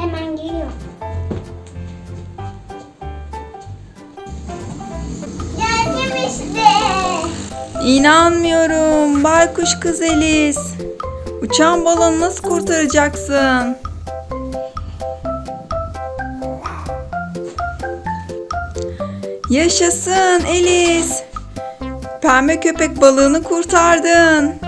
Hemen geliyor. Geldim işte. İnanmıyorum. Baykuş kız Elis. Uçan balonu nasıl kurtaracaksın? Yaşasın Elis. Pembe köpek balığını kurtardın.